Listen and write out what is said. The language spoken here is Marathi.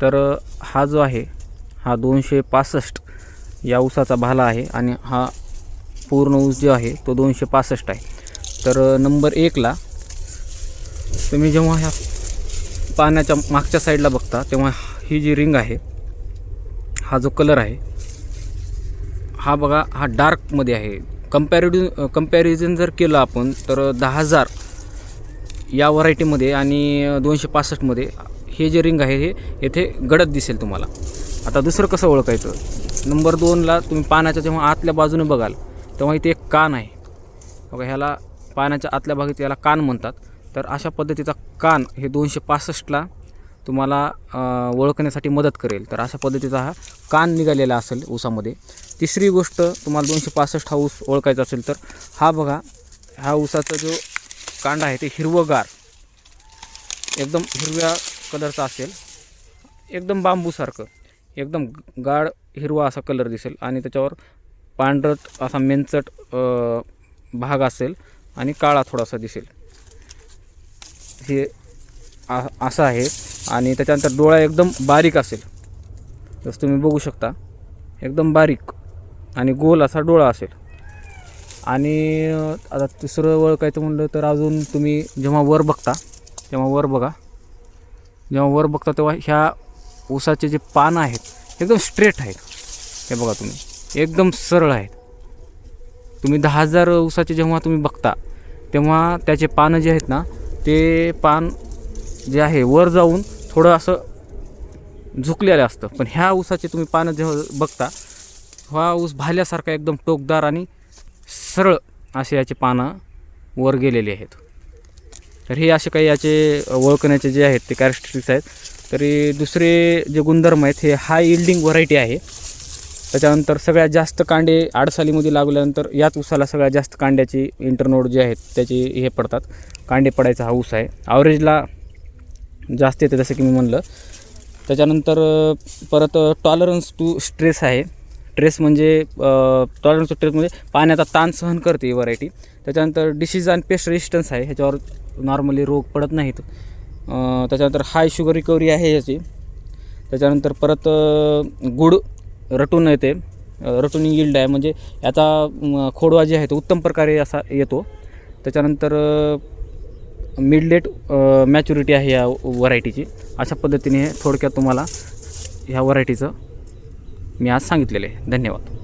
तर हा जो आहे हा दोनशे पासष्ट या ऊसाचा भाला आहे आणि हा पूर्ण ऊस जो आहे तो दोनशे पासष्ट आहे. तर नंबर एकला तुम्ही जेव्हा ह्या पाण्याच्या मागच्या साईडला बघता तेव्हा ही जी रिंग आहे हा जो कलर आहे हा बघा हा डार्कमध्ये आहे. कम्पॅरिटिव्ह कंपॅरिझन जर केलं आपण तर दहा हजार या व्हरायटीमध्ये आणि दोनशे पासष्टमध्ये हे जे रिंग आहे हे येथे गडद दिसेल तुम्हाला. आता दुसरं कसं ओळखायचं? नंबर दोनला तुम्ही पाण्याच्या जेव्हा आतल्या बाजूने बघाल तेव्हा इथे एक कान आहे. बघा ह्याला पाण्याच्या आतल्या भागात याला कान म्हणतात. तर अशा पद्धतीचा कान हे दोनशे पासष्टला तुम्हाला ओळखण्यासाठी मदत करेल. तर अशा पद्धतीचा हा कान निघालेला असेल ऊसामध्ये. तिसरी गोष्ट तुम्हाला दोनशे पासष्ट हा ऊस ओळखायचा असेल तर हा बघा हा ऊसाचा जो कांड आहे ते हिरवंगार. एकदम हिरव्या कलरचा असेल. एकदम बांबूसारखं. एकदम गाढ हिरवा असा कलर दिसेल. आणि त्याच्यावर पांढरट असा मेंचट भाग असेल आणि काळा थोडासा दिसेल. हे असं आहे. आणि त्याच्यानंतर डोळा एकदम बारीक असेल. जसं तुम्ही बघू शकता एकदम बारीक आणि गोल असा डोळा असेल. आणि आता तिसरं ओळखायचं म्हणलं तर अजून तुम्ही जेव्हा वर बघता तेव्हा वर बघा. जेव्हा वर बघता तेव्हा ह्या ऊसाचे जे पानं आहेत एकदम स्ट्रेट आहेत. हे बघा तुम्ही एकदम सरळ आहेत. तुम्ही दहा हजार ऊसाचे जेव्हा तुम्ही बघता तेव्हा त्याचे पानं जे आहेत ना ते पान जे आहे वर जाऊन थोडं असं झुकलेलं असतं. पण ह्या ऊसाचे तुम्ही पानं जेव्हा बघता हा ऊस भाल्यासारखा एकदम टोकदार आणि सरळ असे याचे पानं वर गेलेले आहेत. तर हे असे काही याचे ओळखण्याचे जे आहेत ते कॅरेक्टरिस्टिक्स आहेत. तरी दुसरे जे गुणधर्म आहेत हे हाय इल्डिंग व्हरायटी आहे. त्याच्यानंतर सगळ्यात जास्त कांडे आडसालीमध्ये लागल्यानंतर याच ऊसाला सगळ्यात जास्त कांड्याची इंटरनोड जे आहेत त्याची हे पडतात. कांडे पडायचा हा ऊस आहे. ॲव्हरेजला जास्त येते जसं की मी म्हणलं. त्याच्यानंतर परत टॉलरन्स टू स्ट्रेस आहे. ट्रेस म्हणजे टॉलरन्स ट्रेस म्हणजे पाण्याचा ताण सहन करते ही व्हरायटी त्याच्यानंतर डिसीज आणि पेस्ट रेजिस्टन्स आहे ह्याच्यावर नॉर्मली रोग पडत नाहीत. त्याच्यानंतर हाय शुगर रिकव्हरी आहे याची त्याच्यानंतर परत गुड रटून येते. रटून यिल्ड आहे. म्हणजे याचा खोडवा जे आहे तो उत्तम प्रकारे असा येतो. त्याच्यानंतर मिड लेट मॅच्युरिटी आहे या व्हरायटीची अशा पद्धतीने हे थोडक्यात तुम्हाला ह्या व्हरायटीचं मी आज सांगितलेलं. आहे धन्यवाद.